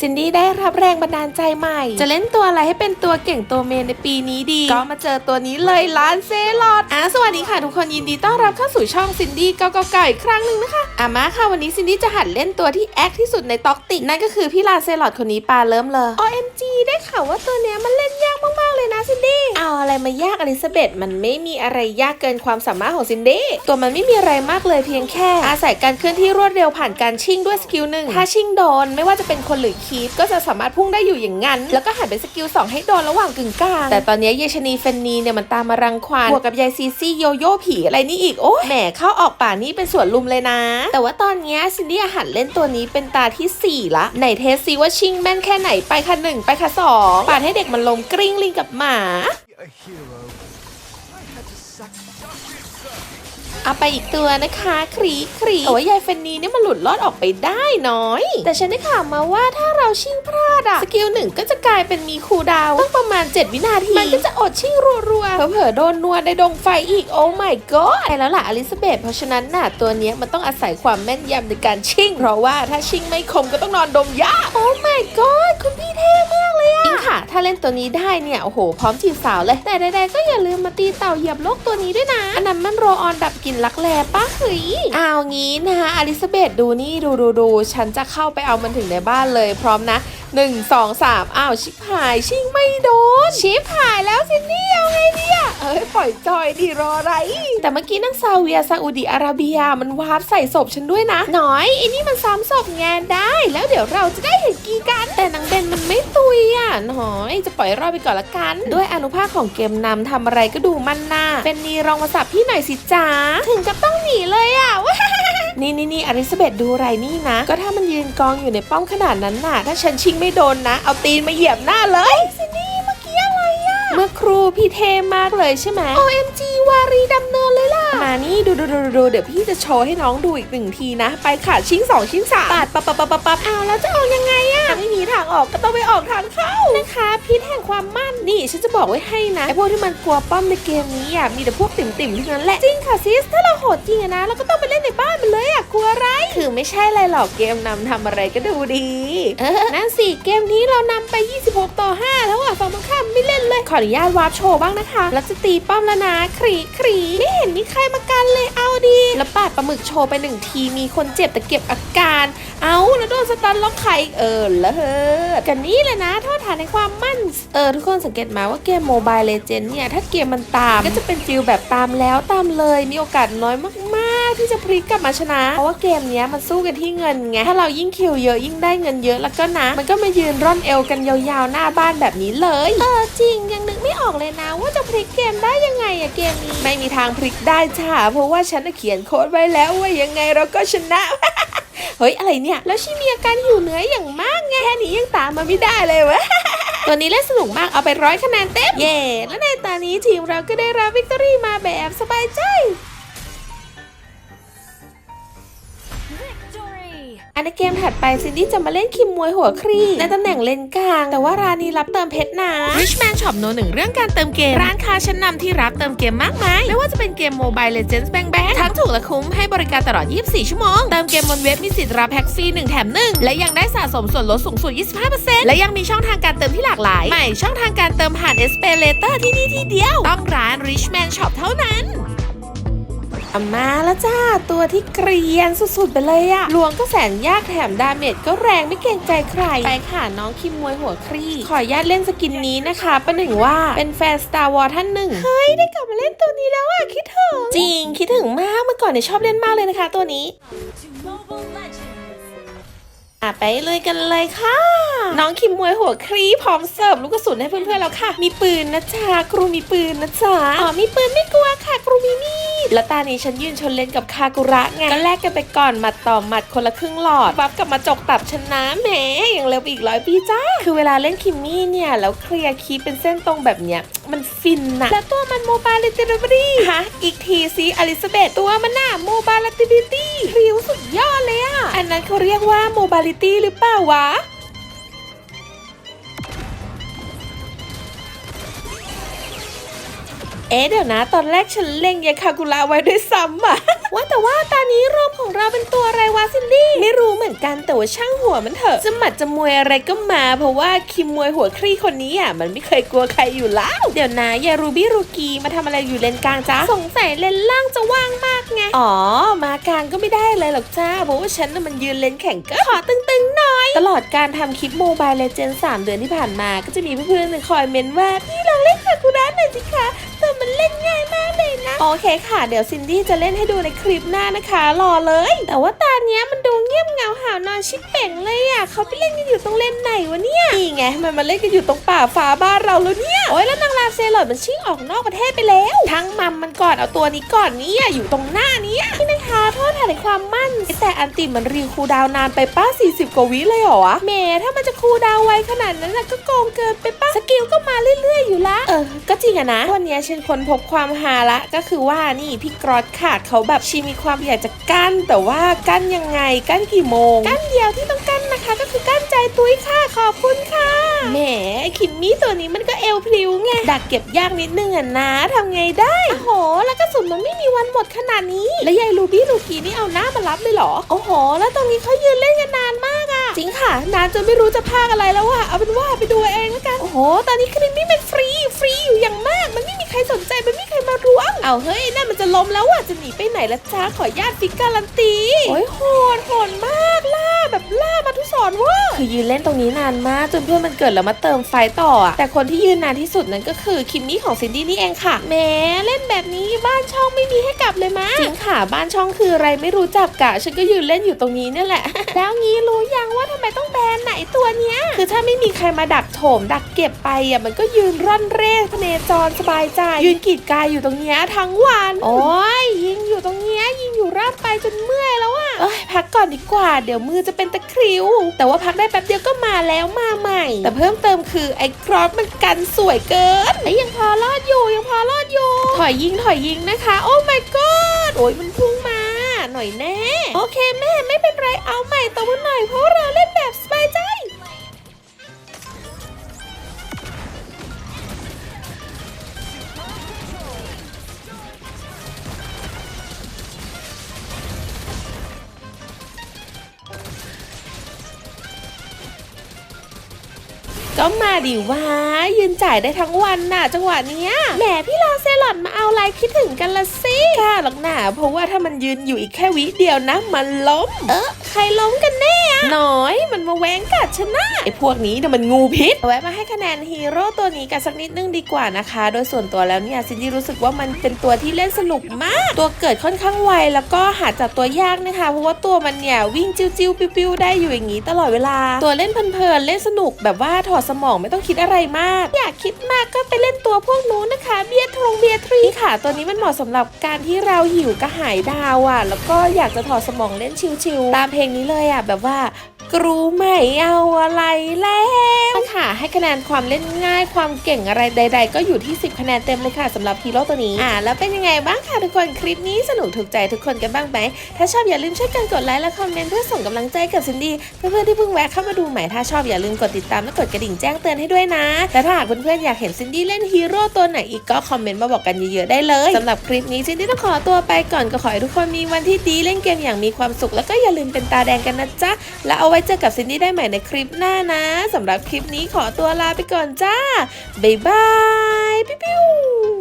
ซินดี้ได้รับแรงบันดาลใจใหม่ จะเล่นตัวอะไรให้เป็นตัวเก่งตัวเมนในปีนี้ดี ก็มาเจอตัวนี้เลยลานเซลอดอะสวัสดีค่ะทุกคนยินดีต้อนรับเข้าสู่ช่องซินดี้เก้าเกาเก้าอีกครั้งหนึ่งนะคะอะมาค่ะวันนี้ซินดี้จะหัดเล่นตัวที่แอคที่สุดในต็อกติกนั่นก็คือพี่ลานเซลอดคนนี้ปาเริ่มเลย OMG ได้ข่าวว่าตัวเนี้ยมันเล่นยากมาก ซินดี้เอาอะไรมายากอลิซาเบธมันไม่มีอะไรยากเกินความสามารถของซินดี้ตัวมันไม่มีอะไรมากเลยเพียงแค่ อาศัยการเคลื่อนที่รวดเร็วผ่านการชิ่งด้วยสกิลหนึ่งถ้าชิ่งโดนไม่ว่าจะเป็นคนหรือคีฟก็จะสามารถพุ่งได้อยู่อย่างนั้น แล้วก็หันเป็นสกิลสองให้โดนระหว่างกึ่งกลางแต่ตอนนี้เยชนีเฟนนีเนี่ยมันตามมารังควานบวกกับยายซีซี่โยโย่ผีอะไรนี่อีกโอ้แหมเข้าออกป่านี่เป็นสวนลุมเลยนะ แต่ว่าตอนนี้ซินดี้หัดเล่นตัวนี้เป็นตาที่ 4 ละไหนเทสซิว่าชิ่งแม่นแค่ไหนไปค่ะหนึ่งไปค่ะสองปาดให้เด็กมันล้มกริ้งลิงกับหมาเอาไปอีกตัวนะคะครีครีแต่ว่ายายเฟนนีเนี่ยมันหลุดรอดออกไปได้น้อย แต่ฉันได้ข่าวมาว่าถ้าเราชิ่งพลาดอะสกิลหนึ่งก็จะกลายเป็นมีคูดาวต้องประมาณ 7 วินาที มันก็จะอดชิ่งรัวๆเผลอๆโดนนัวในดงไฟอีกโอ้ my god ใช่แล้วล่ะอลิซาเบธเพราะฉะนั้นน่ะตัวเนี้ยมันต้องอาศัยความแม่นยำในการชิ่ง เพราะว่าถ้าชิ่งไม่คมก็ต้องนอนดมยาโอ้ my god คุณพี่เท่มาก เลยอะจริงค่ะ ถ้าเล่นตัวนี้ได้เนี่ยโอ้โห พร้อมจีบสาวเลย แต่ใดๆก็อย่าลืมมาตีเต่าเหยียบโลกตัวนี้ด้วยนะ อันนั้นมันโรออนดับกลินรักแร้ปะเฮ้ยเอางี้นะคะอลิซาเบธดูนี่ดูดูดูฉันจะเข้าไปเอามันถึงในบ้านเลยพร้อมนะ1 2 3อ้าวชิบหายชิงไม่โดน ชิบหายแล้วซินนี่เอาไงเนี่ยเอ้ยปล่อยจอยดิรออะไร แต่เมื่อกี้นางซาเวียซาอุดิอาระเบียมันวาร์ปใส่ศพฉันด้วยนะ น้อยไอ้นี่มันซ้ำศพไงได้ แล้วเดี๋ยวเราจะได้เห็นกีกัน แต่นางเบน ตุยอะน้อย จะปล่อยรอดไปก่อนละกัน ด้วยอนุภาคของเกมนำทำอะไรก็ดูมันหน้า เป็นนีลองมาสับพี่หน่อยสิจ้าถึงกับต้องหนีเลยอะนี่นี่นี่อลิซาเบธดูไรนี่นะ ก็ถ้ามันยืนกองอยู่ในป้อมขนาดนั้นน่ะ ถ้าฉันชิงไม่โดนนะ เอาตีนมาเหยียบหน้าเลยซินี่เมื่อกี้อะไรอะเมื่อครูพี่เทมากเลยใช่ไหม OMG วารีดำเนินเลยล่ะ มานี่ดูดูดูดูดูเดี๋ยวพี่จะโชว์ให้น้องดูอีกหนึ่งทีนะ ไปค่ะชิงสองชิงสามปาดปับปับปับปับปับเอาแล้วจะออกยังไงอะไม่มีทางออกก็ต้องไปออกทางเข้านะคะ พิษแห่งความมั่นนี่ฉันจะบอกไว้ให้นะไอพวกที่มันกลัวป้อมในเกมนี้อะมีแต่พวกติ่มติ่มๆทั้งนั้นแหละจริงค่ะซิสถ้าเราโหดจริงอะนะเราก็ต้องไปเล่นในบ้านมันเลยอะกลัวอะไรคือไม่ใช่อะไรหรอกเกมนำทำอะไรก็ดูดีเออนั่นสิเกมนี้เรานำไป 26 ต่อ 5 แล้วอะฝั่งตรงข้ามไม่เล่นเลยขออนุญาตวาร์ปโชว์บ้างนะคะแล้วจะตีป้อมแล้วนะครีครีไม่เห็นมีใครมากันเลยเอาดีแล้วปาดปลาหมึกโชว์ไปหนึ่งทีมีคนเจ็บแต่เก็บอาการ เอาแล้วโดนสตันล็อกไข่เออเลิศกันนี้เลยนะโทษฐานในความมั่นเออทุกคนสังเกตมาว่าเกมโมบายเลเจนเนี่ย ถ้าเกมมันตามก็จะเป็นฟิลแบบตามแล้วตามเลย มีโอกาสน้อยมากๆ ที่จะพลิกกลับมาชนะ เพราะว่าเกมเนี้ยมันสู้กันที่เงินไง ถ้าเรายิ่งคิวเยอะยิ่งได้เงินเยอะแล้วก็นะ มันก็มายืนร่อนเอวกันยาวๆ หน้าบ้านแบบนี้เลย เออจริงยังนึกไม่ออกเลยนะ ว่าจะพลิกเกมได้ยังไงอะเกมนี้ไม่มีทางพลิกได้จ้าเพราะว่าฉันเขียนโค้ดไว้แล้วว่ายังไงเราก็ชนะเฮ้ยอะไรเนี่ย แล้วชิมีอาการหิวเนื้ออย่างมากไงแค่นี้ยังตามมาไม่ได้เลยวะ ตัวนี้เล่นสนุกมากเอาไปร้อยคะแนนเต็ม เย่และในตอนนี้ทีมเราก็ได้รับวิกตอรี่มาแบบสบายใจ อันในเกมถัดไปซินดี้จะมาเล่นคิมมวยหัวครีในตำแหน่งเลนกลาง แต่ว่าร้านนี้รับเติมเพชรนะ Richman Shop โนหนึ่งเรื่องการเติมเกม ร้านค้าชั้นนำที่รับเติมเกมมากมายไม่ว่าจะเป็นเกม Mobile Legends Bang Bang ทั้งถูกและคุ้มให้บริการตลอด 24 ชั่วโมง เติมเกมบนเว็บมีสิทธิ์รับแพ็กฟรี1แถม1และยังได้สะสมส่วนลดสูงสุด 25%และยังมีช่องทางการเติมที่หลากหลาย ใหม่ช่องทางการเติมผ่าน s p a y Later ที่นี่ที่เดียว ต้องร้าน Richman Shop เท่านั้น มาแล้วจ้า ตัวที่เกรียนสุดๆไปเลยอะลวงก็แสนยากแถมดาเมจก็แรงไม่เกรงใจใคร ไปค่ะน้องคิมมวยหัวครีขออนุญาตเล่นสกินนี้นะคะประหนึ่งว่าเป็นแฟน Star Wars ท่านหนึ่ง เฮ้ย ได้กลับมาเล่นตัวนี้แล้วอะคิดถึง จริง คิดถึงมาก เมื่อก่อนเนี่ยชอบเล่นมากเลยนะคะตัวนี้อะไปเลยกันเลยค่ะ น้องคิมมวยหัวครีพร้อมเสิร์ฟลูกกระสุนให้เพื่อนๆแล้วค่ะ มีปืนนะจ๊ะครูมีปืนนะจ๊ะอ๋อมีปืนไม่กลัวค่ะ ครูมีมีด แล้วตานี้ฉันยืนชนเลนกับคากุระไงก็แลกกันไปก่อนหมัดต่อหมัดคนละครึ่งหลอดบัฟกลับมาจกตับชนะแหมอย่างเร็วอีกร้อยปีจ้า คือเวลาเล่นคิมมี่เนี่ยแล้วเคลียร์คีเป็นเส้นตรงแบบเนี้ยมันฟินนะแล้วตัวมันโมบายเลติบิตี้ฮะอีกทีซิอลิซาเบธตัวมันน่ะโมบายเลติบิตี้พริ้วสุดยอดเลยอะอันนั้นเขาเรียกว่าโมบายลิตี้หรือเปล่าวะ เอ๊ะเดี๋ยวนะ ตอนแรกฉันเล็งยาคากุระไว้ด้วยซ้ำอะว่าแต่ว่าตอนนี้รูปของเราเป็นตัวอะไรวะซินดี้ ไม่รู้เหมือนกันแต่ว่าช่างหัวมันเถอะจะหมัดจะมวยอะไรก็มา เพราะว่าคิมมวยหัวครี่คนนี้อะมันไม่เคยกลัวใครอยู่แล้ว เดี๋ยวนะยายรูบี้รูกีมาทำอะไรอยู่เลนกลางจ้าสงสัยเลนล่างจะว่างมากไง อ๋อ มากลางก็ไม่ได้เลยหรอกจ้าเพราะว่าฉันน่ะมันยืนเลนแข่งก็ขอตึงๆหน่อย ตลอดการทำคลิปโมบายเลเจนสามเดือนที่ผ่านมา ก็จะมีเพื่อนๆคอยเมนว่า พี่ลองเล่นคาคุระหน่อยสิคะแต่มันเล่นง่ายมาก โอเคค่ะ เดี๋ยวซินดี้จะเล่นให้ดูในคลิปหน้านะคะรอเลย แต่ว่าตาเนี้ยมันดูเงียบเหงาหาวนอนชิบเป่งเลยอะเขาไปเล่นกันอยู่ตรงเล่นไหนวะเนี่ยนี่ไงมันมาเล่นกันอยู่ตรงป่าฟ้าบ้านเราแล้วเนี่ยโอ้ยแล้วนางลาเซลอดมันชิ่งออกนอกประเทศไปแล้วทั้งมัมมันก่อนเอาตัวนี้ก่อนนี่ยอยู่ตรงหน้านี้นี่นะคะโทษฐานในความมั่น แต่อันติมันรีคูดาวนานไปป้า40 กว่าวิเลยเหรอวะแหมถ้ามันจะคูดาวไวขนาดนั้นน่ะก็โกงเกินไปป้าสกิลก็มาเรื่อย ๆ อยู่ละเออก็จริงอะนะวันนี้ยฉันคนพบความฮาละก็คือว่านี่พี่กรอดค่ะเขาแบบชีมีความอยากจะกั้น แต่ว่ากั้นยังไงกั้นกี่โมง กั้นเดียวที่ต้องกั้นนะคะ ก็คือกั้นใจตุ้ยค่ะขอบคุณค่ะแหมคิมมี่ตัวนี้มันก็เอวพลิ้วไงดักเก็บยากนิดนึงอะนะทำไงได้โอ้โห แล้วกระสุนมันไม่มีวันหมดขนาดนี้ แล้วยายลูบี้ลูกีนี่เอาหน้ามารับเลยเหรอโอ้โห แล้วตรงนี้เขายืนเล่นกันนานมากอะจริงค่ะ นานจนไม่รู้จะพากอะไรแล้วอะเอาเป็นว่าไปดูเองแล้วกันโอ้โห ตอนนี้คลิปนี้เป็นฟรีฟรี สนใจมันไม่มีใครมาร้วง เอาเฮ้ยนั่นมันจะล้มแล้วอะจะหนีไปไหนละจ้าขอญาติฟิกการันตี โอ้ยโหดโหดมากล่า แบบล่ามาทุกสอนเว่าคือยืนเล่นตรงนี้นานมากจนเพื่อนมันเกิดแล้วมาเติมไฟต่ออะแต่คนที่ยืนนานที่สุดนั้นก็คือคิมมี่ของซินดี้นี่เองค่ะแหมเล่นแบบนี้บ้านช่องไม่มีให้กลับเลยมะจริงค่ะบ้านช่องคืออะไรไม่รู้จักกะฉันก็ยืนเล่นอยู่ตรงนี้เนี่ยแหละ แล้วงี้รู้ยังว่าทำไมต้องแบนไหนตัวเนี้ยคือถ้าไม่มีใครมาดักโถมดักเก็บไปอะมันก็ยืนร่อนเร่พเนจรสบายใจยืนกรีดกายอยู่ตรงเนี้ยทั้งวัน โอ้ยยิงอยู่ตรงเนี้ยยิงอยู่ร่ำไปจนเมื่อยแล้วอะ เอ้ยพักก่อนดีกว่า เดี๋ยวมือจะเป็นตะคริว แต่ว่าพักได้แป๊บเดียวก็มาแล้วมาใหม่ แต่เพิ่มเติมคือไอ้ครอสมันกันสวยเกินไอ้ยยังพอรอดอยู่ยังพอรอดอยู่ ถอยยิงถอยยิงนะคะ โอ้ my god โอ้ยมันพุ่งมาหน่อยแน่ โอเคแม่ไม่เป็นไรเอาใหม่ตัวหน่อยเพราะเราเล่น ก็มาดิวะยืนจ่ายได้ทั้งวันน่ะ จังหวะเนี้ยแหมพี่ลาเซลอนมาเอาอะไรคิดถึงกันละสิกล้าหรอกหนาเพราะว่าถ้ามันยืนอยู่อีกแค่วิเดียวนะ มันล้ม เออใครล้มกันแน่อะน้อย มันมาแหวงกัดชนะไอ้พวกนี้เนี่ยมันงูพิษเอาไว้มาให้คะแนนฮีโร่ตัวนี้กันสักนิดนึงดีกว่านะคะ โดยส่วนตัวแล้วเนี่ยซินดี้รู้สึกว่ามันเป็นตัวที่เล่นสนุกมาก ตัวเกิดค่อนข้างไวแล้วก็หาจับตัวยากนะคะ เพราะว่าตัวมันเนี่ยวิ่งจิ้วๆปิ้วๆได้อยู่อย่างนี้ตลอดเวลา ตัวเล่นเพลินๆเล่นสนุกแบบว่าถอดสมองไม่ต้องคิดอะไรมาก อยากคิดมากก็ไปเล่นตัวพวกนู้นนะคะเบียร์ทรงเบียร์ทรีค่ะ ตัวนี้มันเหมาะสำหรับการที่เราหิวกระหายดาวอะแล้วก็อยากจะถอดสมองเล่นชิลๆตามเพลงนี้เลยอะแบบว่า กรูไม่เอาอะไรแล้วค่ะ ให้คะแนนความเล่นง่ายความเก่งอะไรใด ๆ ก็อยู่ที่ 10 คะแนนเต็มเลยค่ะสำหรับฮีโร่ตัวนี้อ่าแล้วเป็นยังไงบ้างค่ะทุกคนคลิปนี้สนุกถูกใจทุกคนกันบ้างไหมถ้าชอบอย่าลืมช่วยกันกดไลค์และคอมเมนต์เพื่อส่งกำลังใจกับซินดี้เพื่อนๆที่เพิ่งแวะเข้ามาดูใหม่ถ้าชอบอย่าลืมกดติดตามและกดกระดิ่งแจ้งเตือนให้ด้วยนะและถ้าหากเพื่อนๆอยากเห็นซินดี้เล่นฮีโร่ตัวไหนอีกก็คอมเมนต์มาบอกกันเยอะๆได้เลยสำหรับคลิปนี้ซินดี้ต้องขอตัวไปก่อนก็ขอให้ทุกคนมีวันที่ดีเล่นเกมอย่างมีความสุข แล้วก็อย่าลืมเป็นตาแดงกันนะจ๊ะแล้วเอาไว้เจอกับซินดี้ได้ใหม่ในคลิปหน้านะสำหรับคลิปนี้ขอตัวลาไปก่อนจ้า บ๊ายบาย ปิ๊ว